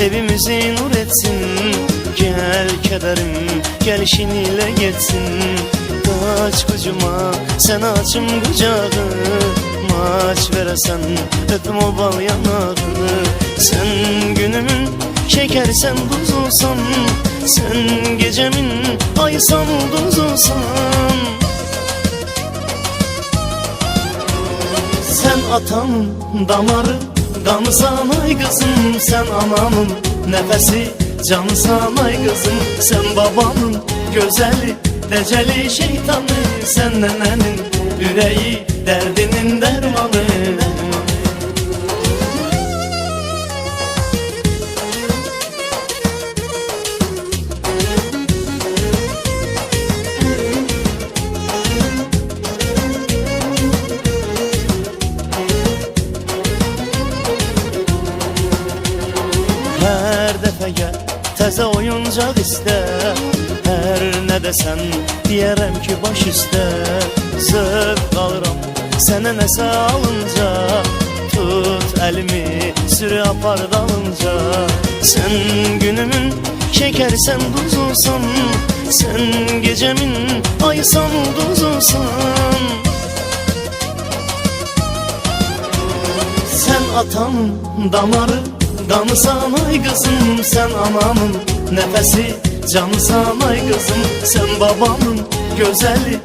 Evimizi nur etsin Gel kederim gelişiniyle geçsin. Kaç kucuma sen açım kucağı Maç veresen öpüm o bal yanağını. Sen günümün şekersen buz olsan Sen gecemin aysan duz olsan Sen atamın damarı Damsan ay kızım Sen anamın nefesi. Cansan ay kızım Sen babamın gözeli Deceli şeytanı Sen nenenin yüreği Derdinin dermanı Her dəfə gəl təzə oyuncaq istə Hər nə desən deyərəm ki baş istə Zövq alıram sənə nəsə alınca. Tut əlimi sürü apar dalınca. Sən günümün şəkərsən duzulsan Sən gecəmin aysan duzulsan Sen atamın damarı Damısan ay kızım Sen anamın nefesi Canısan ay kızım Sen babamın gözeli